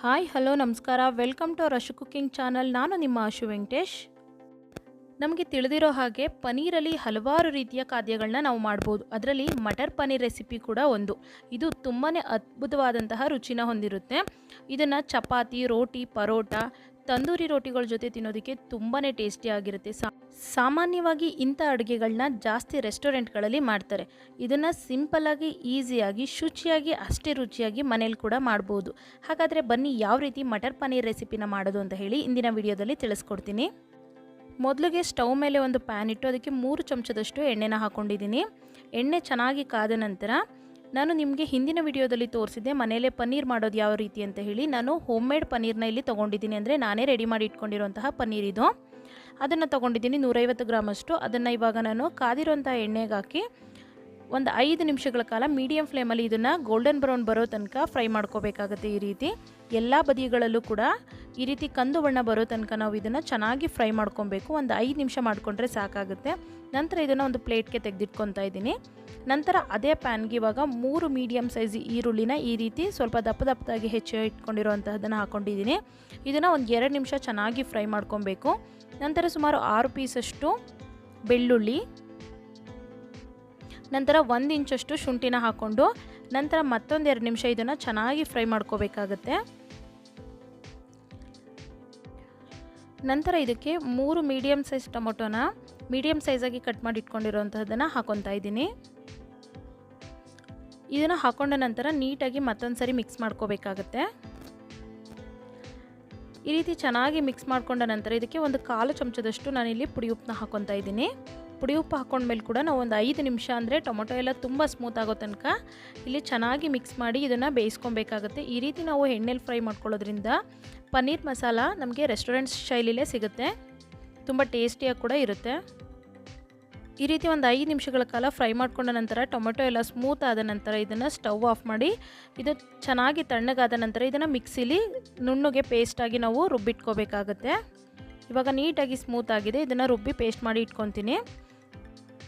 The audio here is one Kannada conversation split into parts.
ಹಾಯ್, ಹಲೋ, ನಮಸ್ಕಾರ. Welcome to Rashu cooking channel ನಾನು ನಿಮ್ಮ ಆಶು ವೆಂಕಟೇಶ್. ನಮಗೆ ತಿಳಿದಿರೋ ಹಾಗೆ ಪನೀರಲ್ಲಿ ಹಲವಾರು ರೀತಿಯ ಖಾದ್ಯಗಳನ್ನ ನಾವು ಮಾಡ್ಬೋದು. ಅದರಲ್ಲಿ ಮಟರ್ ಪನೀರ್ ರೆಸಿಪಿ ಕೂಡ ಒಂದು. ಇದು ತುಂಬಾ ಅದ್ಭುತವಾದಂತಹ ರುಚಿನ ಹೊಂದಿರುತ್ತೆ. ಇದನ್ನು ಚಪಾತಿ, ರೋಟಿ, ಪರೋಟ ತಂದೂರಿ ರೋಟಿಗಳ ಜೊತೆ ತಿನ್ನೋದಕ್ಕೆ ತುಂಬಾ ಟೇಸ್ಟಿಯಾಗಿರುತ್ತೆ ಸಾ, ಸಾಮಾನ್ಯವಾಗಿ ಇಂಥ ಅಡುಗೆಗಳನ್ನ ಜಾಸ್ತಿ ರೆಸ್ಟೋರೆಂಟ್ಗಳಲ್ಲಿ ಮಾಡ್ತಾರೆ. ಇದನ್ನು ಸಿಂಪಲ್ಲಾಗಿ ಈಸಿಯಾಗಿ ಶುಚಿಯಾಗಿ, ಅಷ್ಟೇ ರುಚಿಯಾಗಿ ಮನೇಲಿ ಕೂಡ ಮಾಡ್ಬೋದು. ಹಾಗಾದರೆ ಬನ್ನಿ ಯಾವ ರೀತಿ ಮಟರ್ ಪನ್ನೀರ್ ರೆಸಿಪಿನ ಮಾಡೋದು ಅಂತ ಹೇಳಿ ಇಂದಿನ ವಿಡಿಯೋದಲ್ಲಿ ತಿಳಿಸ್ಕೊಡ್ತೀನಿ. ಮೊದಲಿಗೆ ಸ್ಟವ್ ಮೇಲೆ ಒಂದು ಪ್ಯಾನ್ ಇಟ್ಟು ಅದಕ್ಕೆ ಮೂರು ಚಮಚದಷ್ಟು ಎಣ್ಣೆನ ಹಾಕ್ಕೊಂಡಿದ್ದೀನಿ ಎಣ್ಣೆ ಚೆನ್ನಾಗಿ ಕಾದ ನಂತರ ನಾನು ನಿಮಗೆ ಹಿಂದಿನ ವಿಡಿಯೋದಲ್ಲಿ ತೋರಿಸಿದ್ದೆ, ಮನೆಯಲ್ಲೇ ಪನ್ನೀರ್ ಮಾಡೋದು ಯಾವ ರೀತಿ ಅಂತ ಹೇಳಿ. ನಾನು ಹೋಮ್ ಮೇಡ್ ಪನ್ನೀರ್ನ ಇಲ್ಲಿ ತೊಗೊಂಡಿದ್ದೀನಿ ಅಂದರೆ ನಾನೇ ರೆಡಿ ಮಾಡಿ ಇಟ್ಕೊಂಡಿರುವಂತಹ ಪನ್ನೀರ್ ಇದು. ಅದನ್ನು ತೊಗೊಂಡಿದ್ದೀನಿ ನೂರೈವತ್ತು ಗ್ರಾಮಷ್ಟು. ಅದನ್ನು ಇವಾಗ ನಾನು ಕಾದಿರೋಂಥ ಎಣ್ಣೆಗೆ ಹಾಕಿ ಒಂದು ಐದು ನಿಮಿಷಗಳ ಕಾಲ ಮೀಡಿಯಂ ಫ್ಲೇಮಲ್ಲಿ ಇದನ್ನು ಗೋಲ್ಡನ್ ಬ್ರೌನ್ ಬರೋ ತನಕ ಫ್ರೈ ಮಾಡ್ಕೋಬೇಕಾಗುತ್ತೆ ಈ ರೀತಿ. ಎಲ್ಲ ಬದಿಗಳಲ್ಲೂ ಕೂಡ ಈ ರೀತಿ ಕಂದು ಬಣ್ಣ ಬರೋ ತನಕ ನಾವು ಇದನ್ನು ಚೆನ್ನಾಗಿ ಫ್ರೈ ಮಾಡ್ಕೊಬೇಕು. ಒಂದು ಐದು ನಿಮಿಷ ಮಾಡಿಕೊಂಡ್ರೆ ಸಾಕಾಗುತ್ತೆ. ನಂತರ ಇದನ್ನು ಒಂದು ಪ್ಲೇಟ್ಗೆ ತೆಗೆದಿಟ್ಕೊತಾ ಇದ್ದೀನಿ. ನಂತರ ಅದೇ ಪ್ಯಾನ್ಗೆ ಇವಾಗ ಮೂರು ಮೀಡಿಯಮ್ ಸೈಜ್ ಈರುಳ್ಳಿನ ಈ ರೀತಿ ಸ್ವಲ್ಪ ದಪ್ಪ ದಪ್ಪದಾಗಿ ಹೆಚ್ಚು ಇಟ್ಕೊಂಡಿರುವಂತಹದನ್ನು ಹಾಕ್ಕೊಂಡಿದ್ದೀನಿ ಇದನ್ನು ಒಂದು ಎರಡು ನಿಮಿಷ ಚೆನ್ನಾಗಿ ಫ್ರೈ ಮಾಡ್ಕೊಬೇಕು. ನಂತರ ಸುಮಾರು ಆರು ಪೀಸಷ್ಟು ಬೆಳ್ಳುಳ್ಳಿ. ನಂತರ ಒಂದು ಇಂಚಷ್ಟು ಶುಂಠಿನ ಹಾಕ್ಕೊಂಡು ನಂತರ ಮತ್ತೊಂದು ಎರಡು ನಿಮಿಷ ಇದನ್ನು ಚೆನ್ನಾಗಿ ಫ್ರೈ ಮಾಡ್ಕೋಬೇಕಾಗತ್ತೆ. ನಂತರ ಇದಕ್ಕೆ ಮೂರು ಮೀಡಿಯಮ್ ಸೈಜ್ ಟೊಮೊಟೊನ ಮೀಡಿಯಮ್ ಸೈಜಾಗಿ ಕಟ್ ಮಾಡಿ ಇಟ್ಕೊಂಡಿರೋಂಥದ್ದನ್ನು ಹಾಕೊತಾ ಇದ್ದೀನಿ. ಇದನ್ನು ಹಾಕೊಂಡ ನಂತರ ನೀಟಾಗಿ ಮತ್ತೊಂದು ಸರಿ ಮಿಕ್ಸ್ ಮಾಡ್ಕೋಬೇಕಾಗತ್ತೆ. ಈ ರೀತಿ ಚೆನ್ನಾಗಿ ಮಿಕ್ಸ್ ಮಾಡ್ಕೊಂಡ ನಂತರ ಇದಕ್ಕೆ ಒಂದು ಕಾಲು ಚಮಚದಷ್ಟು ನಾನಿಲ್ಲಿ ಪುಡಿ ಉಪ್ಪನ್ನ ಹಾಕೊತಾ ಇದ್ದೀನಿ. ಪುಡಿ ಉಪ್ಪು ಹಾಕೊಂಡ್ಮೇಲೆ ಕೂಡ ನಾವು ಒಂದು ಐದು ನಿಮಿಷ ಅಂದರೆ ಟೊಮೊಟೊ ಎಲ್ಲ ತುಂಬ ಸ್ಮೂತ್ ಆಗೋ ತನಕ ಇಲ್ಲಿ ಚೆನ್ನಾಗಿ ಮಿಕ್ಸ್ ಮಾಡಿ ಇದನ್ನು ಬೇಯಿಸ್ಕೊಬೇಕಾಗುತ್ತೆ. ಈ ರೀತಿ ನಾವು ಎಣ್ಣೆಲಿ ಫ್ರೈ ಮಾಡ್ಕೊಳ್ಳೋದ್ರಿಂದ ಪನ್ನೀರ್ ಮಸಾಲ ನಮಗೆ ರೆಸ್ಟೋರೆಂಟ್ ಶೈಲಿಲೇ ಸಿಗುತ್ತೆ. ತುಂಬ ಟೇಸ್ಟಿಯಾಗಿ ಕೂಡ ಇರುತ್ತೆ. ಈ ರೀತಿ ಒಂದು ಐದು ನಿಮಿಷಗಳ ಕಾಲ ಫ್ರೈ ಮಾಡಿಕೊಂಡ ನಂತರ ಟೊಮೆಟೊ ಎಲ್ಲ ಸ್ಮೂತ್ ಆದ ನಂತರ ಇದನ್ನು ಸ್ಟವ್ ಆಫ್ ಮಾಡಿ ಇದು ಚೆನ್ನಾಗಿ ತಣ್ಣಗಾದ ನಂತರ ಇದನ್ನು ಮಿಕ್ಸಿಲಿ ನುಣ್ಣಗೆ ಪೇಸ್ಟಾಗಿ ನಾವು ರುಬ್ಬಿಟ್ಕೋಬೇಕಾಗತ್ತೆ. ಇವಾಗ ನೀಟಾಗಿ ಸ್ಮೂತ್ ಆಗಿದೆ. ಇದನ್ನು ರುಬ್ಬಿ ಪೇಸ್ಟ್ ಮಾಡಿ ಇಟ್ಕೊತೀನಿ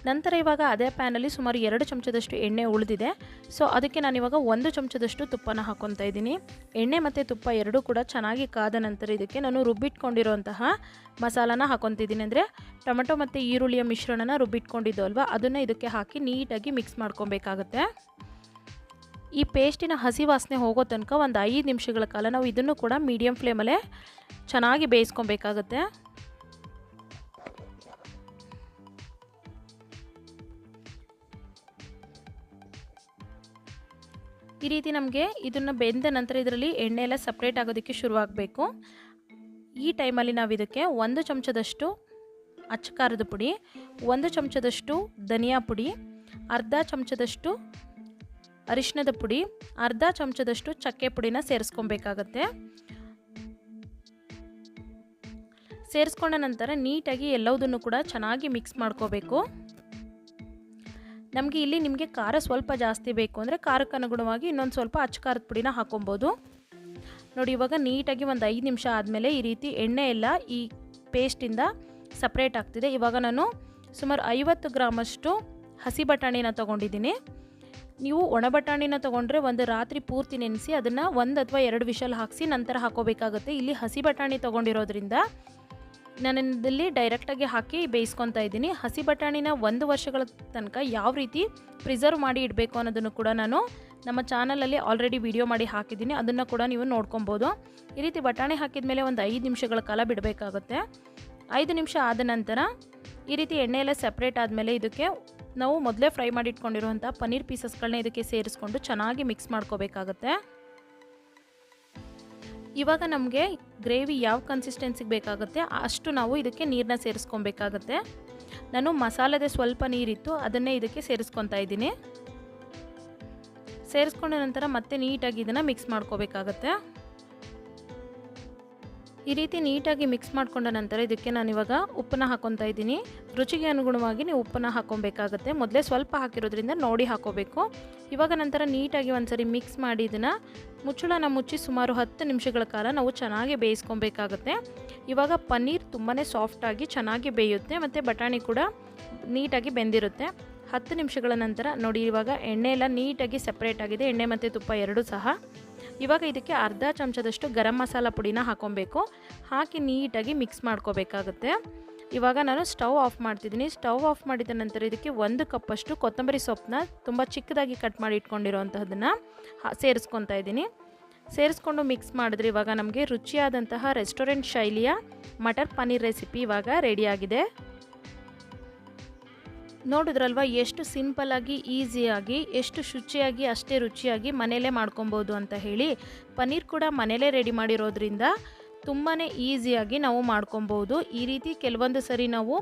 ನಂತರ ಇವಾಗ ಅದೇ ಪ್ಯಾನಲ್ಲಿ ಸುಮಾರು ಎರಡು ಚಮಚದಷ್ಟು ಎಣ್ಣೆ ಉಳಿದಿದೆ. ಸೊ ಅದಕ್ಕೆ ನಾನು ಇವಾಗ ಒಂದು ಚಮಚದಷ್ಟು ತುಪ್ಪನ ಹಾಕ್ಕೊತಾ ಇದ್ದೀನಿ. ಎಣ್ಣೆ ಮತ್ತು ತುಪ್ಪ ಎರಡೂ ಕೂಡ ಚೆನ್ನಾಗಿ ಕಾದ ನಂತರ ಇದಕ್ಕೆ ನಾನು ರುಬ್ಬಿಟ್ಕೊಂಡಿರುವಂತಹ ಮಸಾಲಾನ ಹಾಕೊತಿದ್ದೀನಿ ಅಂದರೆ ಟೊಮೆಟೊ ಮತ್ತು ಈರುಳ್ಳಿಯ ಮಿಶ್ರಣನ ರುಬ್ಬಿಟ್ಕೊಂಡಿದ್ದು ಅಲ್ವಾ, ಅದನ್ನು ಇದಕ್ಕೆ ಹಾಕಿ ನೀಟಾಗಿ ಮಿಕ್ಸ್ ಮಾಡ್ಕೊಬೇಕಾಗತ್ತೆ ಈ ಪೇಸ್ಟಿನ ಹಸಿ ವಾಸನೆ ಹೋಗೋ ತನಕ ಒಂದು ಐದು ನಿಮಿಷಗಳ ಕಾಲ ನಾವು ಇದನ್ನು ಕೂಡ ಮೀಡಿಯಮ್ ಫ್ಲೇಮಲ್ಲೇ ಚೆನ್ನಾಗಿ ಬೇಯಿಸ್ಕೊಬೇಕಾಗತ್ತೆ ಈ ರೀತಿ ನಮಗೆ ಇದನ್ನು ಬೆಂದ ನಂತರ ಇದರಲ್ಲಿ ಎಣ್ಣೆ ಎಲ್ಲ ಸಪ್ರೇಟ್ ಆಗೋದಕ್ಕೆ ಶುರುವಾಗಬೇಕು. ಈ ಟೈಮಲ್ಲಿ ನಾವು ಇದಕ್ಕೆ ಒಂದು ಚಮಚದಷ್ಟು ಅಚ್ಚಕಾರದ ಪುಡಿ, ಒಂದು ಚಮಚದಷ್ಟು ಧನಿಯಾ ಪುಡಿ, ಅರ್ಧ ಚಮಚದಷ್ಟು ಅರಿಶಿಣದ ಪುಡಿ, ಅರ್ಧ ಚಮಚದಷ್ಟು ಚಕ್ಕೆ ಪುಡಿನ ಸೇರಿಸ್ಕೊಬೇಕಾಗತ್ತೆ. ಸೇರಿಸ್ಕೊಂಡ ನಂತರ ನೀಟಾಗಿ ಎಲ್ಲವುದನ್ನು ಕೂಡ ಚೆನ್ನಾಗಿ ಮಿಕ್ಸ್ ಮಾಡ್ಕೋಬೇಕು. ನಮಗೆ ಇಲ್ಲಿ ನಿಮಗೆ ಖಾರ ಸ್ವಲ್ಪ ಜಾಸ್ತಿ ಬೇಕು ಅಂದರೆ ಖಾರಕ್ಕೆ ಅನುಗುಣವಾಗಿ ಇನ್ನೊಂದು ಸ್ವಲ್ಪ ಅಚ್ಚಕಾರದ ಪುಡಿನ ಹಾಕೊಬೋದು. ನೋಡಿ, ಇವಾಗ ನೀಟಾಗಿ ಒಂದು ಐದು ನಿಮಿಷ ಆದಮೇಲೆ ಈ ರೀತಿ ಎಣ್ಣೆ ಎಲ್ಲ ಈ ಪೇಸ್ಟಿಂದ ಸಪ್ರೇಟ್ ಆಗ್ತಿದೆ. ಇವಾಗ ನಾನು ಸುಮಾರು ಐವತ್ತು ಗ್ರಾಮಷ್ಟು ಹಸಿ ಬಟಾಣಿನ ತೊಗೊಂಡಿದ್ದೀನಿ. ನೀವು ಒಣ ಬಟಾಣಿನ ತೊಗೊಂಡ್ರೆ ಒಂದು ರಾತ್ರಿ ಪೂರ್ತಿ ನೆನೆಸಿ ಅದನ್ನು ಒಂದು ಅಥವಾ ಎರಡು ವಿಷಲ್ ಹಾಕಿಸಿ ನಂತರ ಹಾಕೋಬೇಕಾಗುತ್ತೆ. ಇಲ್ಲಿ ಹಸಿ ಬಟಾಣಿ ತೊಗೊಂಡಿರೋದ್ರಿಂದ ನಾನು ಡೈರೆಕ್ಟಾಗಿ ಹಾಕಿ ಬೇಯಿಸ್ಕೊತಾ ಇದ್ದೀನಿ. ಹಸಿ ಬಟಾಣಿನ ಒಂದು ವರ್ಷಗಳ ತನಕ ಯಾವ ರೀತಿ ಪ್ರಿಸರ್ವ್ ಮಾಡಿ ಇಡಬೇಕು ಅನ್ನೋದನ್ನು ಕೂಡ ನಾನು ನಮ್ಮ ಚಾನಲಲ್ಲಿ ಆಲ್ರೆಡಿ ವಿಡಿಯೋ ಮಾಡಿ ಹಾಕಿದ್ದೀನಿ. ಅದನ್ನು ಕೂಡ ನೀವು ನೋಡ್ಕೊಬೋದು. ಈ ರೀತಿ ಬಟಾಣಿ ಹಾಕಿದ ಮೇಲೆ ಒಂದು ಐದು ನಿಮಿಷಗಳ ಕಾಲ ಬಿಡಬೇಕಾಗುತ್ತೆ. ಐದು ನಿಮಿಷ ಆದ ನಂತರ ಈ ರೀತಿ ಎಣ್ಣೆ ಎಲ್ಲ ಸಪ್ರೇಟ್ ಆದಮೇಲೆ ಇದಕ್ಕೆ ನಾವು ಮೊದಲೇ ಫ್ರೈ ಮಾಡಿ ಇಟ್ಕೊಂಡಿರುವಂಥ ಪನ್ನೀರ್ ಪೀಸಸ್ಗಳನ್ನ ಇದಕ್ಕೆ ಸೇರಿಸ್ಕೊಂಡು ಚೆನ್ನಾಗಿ ಮಿಕ್ಸ್ ಮಾಡ್ಕೋಬೇಕಾಗತ್ತೆ. ಇವಾಗ ನಮಗೆ ಗ್ರೇವಿ ಯಾವ ಕನ್ಸಿಸ್ಟೆನ್ಸಿಗೆ ಬೇಕಾಗುತ್ತೆ, ಅಷ್ಟು ನಾವು ಇದಕ್ಕೆ ನೀರನ್ನ ಸೇರಿಸ್ಕೊಬೇಕಾಗತ್ತೆ. ನಾನು ಮಸಾಲದೆ ಸ್ವಲ್ಪ ನೀರಿತ್ತು, ಅದನ್ನೇ ಇದಕ್ಕೆ ಸೇರಿಸ್ಕೊತಾ ಇದ್ದೀನಿ. ಸೇರಿಸ್ಕೊಂಡ ನಂತರ ಮತ್ತೆ ನೀಟಾಗಿ ಇದನ್ನು ಮಿಕ್ಸ್ ಮಾಡ್ಕೋಬೇಕಾಗತ್ತೆ. ಈ ರೀತಿ ನೀಟಾಗಿ ಮಿಕ್ಸ್ ಮಾಡ್ಕೊಂಡ ನಂತರ ಇದಕ್ಕೆ ನಾನು ಇವಾಗ ಉಪ್ಪನ್ನ ಹಾಕೊತಾ ಇದ್ದೀನಿ. ರುಚಿಗೆ ಅನುಗುಣವಾಗಿ ನೀವು ಉಪ್ಪನ್ನ ಹಾಕೊಬೇಕಾಗತ್ತೆ. ಮೊದಲೇ ಸ್ವಲ್ಪ ಹಾಕಿರೋದ್ರಿಂದ ನೋಡಿ ಹಾಕೋಬೇಕು. ಇವಾಗ ನಂತರ ನೀಟಾಗಿ ಒಂದ್ಸರಿ ಮಿಕ್ಸ್ ಮಾಡಿ ಇದನ್ನು ಮುಚ್ಚಳನ ಮುಚ್ಚಿ ಸುಮಾರು ಹತ್ತು ನಿಮಿಷಗಳ ಕಾಲ ನಾವು ಚೆನ್ನಾಗಿ ಬೇಯಿಸ್ಕೊಬೇಕಾಗತ್ತೆ. ಇವಾಗ ಪನ್ನೀರ್ ತುಂಬಾ ಸಾಫ್ಟಾಗಿ ಚೆನ್ನಾಗಿ ಬೇಯುತ್ತೆ ಮತ್ತು ಬಟಾಣಿ ಕೂಡ ನೀಟಾಗಿ ಬೆಂದಿರುತ್ತೆ. ಹತ್ತು ನಿಮಿಷಗಳ ನಂತರ ನೋಡಿ ಇವಾಗ ಎಣ್ಣೆ ಎಲ್ಲ ನೀಟಾಗಿ ಸಪ್ರೇಟ್ ಆಗಿದೆ. ಎಣ್ಣೆ ಮತ್ತು ತುಪ್ಪ ಎರಡೂ ಸಹ ಇವಾಗ ಇದಕ್ಕೆ ಅರ್ಧ ಚಮಚದಷ್ಟು ಗರಂ ಮಸಾಲ ಪುಡಿನ ಹಾಕೊಬೇಕು. ಹಾಕಿ ನೀಟಾಗಿ ಮಿಕ್ಸ್ ಮಾಡ್ಕೋಬೇಕಾಗುತ್ತೆ. ಇವಾಗ ನಾನು ಸ್ಟವ್ ಆಫ್ ಮಾಡ್ತಿದ್ದೀನಿ. ಸ್ಟವ್ ಆಫ್ ಮಾಡಿದ ನಂತರ ಇದಕ್ಕೆ ಒಂದು ಕಪ್ಪಷ್ಟು ಕೊತ್ತಂಬರಿ ಸೊಪ್ಪನ್ನ ತುಂಬ ಚಿಕ್ಕದಾಗಿ ಕಟ್ ಮಾಡಿ ಇಟ್ಕೊಂಡಿರೋಂತಹದನ್ನು ಸೇರಿಸ್ಕೊತಾ ಇದ್ದೀನಿ. ಸೇರಿಸ್ಕೊಂಡು ಮಿಕ್ಸ್ ಮಾಡಿದ್ರೆ ಇವಾಗ ನಮಗೆ ರುಚಿಯಾದಂತಹ ರೆಸ್ಟೋರೆಂಟ್ ಶೈಲಿಯ ಮಟರ್ ಪನ್ನೀರ್ ರೆಸಿಪಿ ಇವಾಗ ರೆಡಿಯಾಗಿದೆ ನೋಡಿದ್ರಲ್ವ, ಎಷ್ಟು ಸಿಂಪಲ್ಲಾಗಿ ಈಸಿಯಾಗಿ ಎಷ್ಟು ಶುಚಿಯಾಗಿ, ಅಷ್ಟೇ ರುಚಿಯಾಗಿ ಮನೆಯಲ್ಲೇ ಮಾಡ್ಕೊಬೋದು ಅಂತ ಹೇಳಿ ಪನ್ನೀರ್ ಕೂಡ ಮನೆಯಲ್ಲೇ ರೆಡಿ ಮಾಡಿರೋದ್ರಿಂದ ತುಂಬಾ ಈಸಿಯಾಗಿ ನಾವು ಮಾಡ್ಕೊಬೋದು. ಈ ರೀತಿ ಕೆಲವೊಂದು ಸರಿ ನಾವು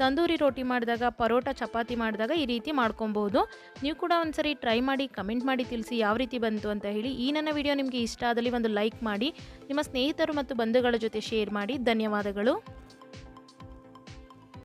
ತಂದೂರಿ ರೋಟಿ ಮಾಡಿದಾಗ, ಪರೋಟ, ಚಪಾತಿ ಮಾಡಿದಾಗ ಈ ರೀತಿ ಮಾಡ್ಕೊಬೋದು. ನೀವು ಕೂಡ ಒಂದು ಸರಿ ಟ್ರೈ ಮಾಡಿ, ಕಮೆಂಟ್ ಮಾಡಿ ತಿಳಿಸಿ ಯಾವ ರೀತಿ ಬಂತು ಅಂತ ಹೇಳಿ. ಈ ನನ್ನ ವಿಡಿಯೋ ನಿಮಗೆ ಇಷ್ಟ ಆದಲ್ಲಿ ಒಂದು ಲೈಕ್ ಮಾಡಿ, ನಿಮ್ಮ ಸ್ನೇಹಿತರು ಮತ್ತು ಬಂಧುಗಳ ಜೊತೆ ಶೇರ್ ಮಾಡಿ. ಧನ್ಯವಾದಗಳು.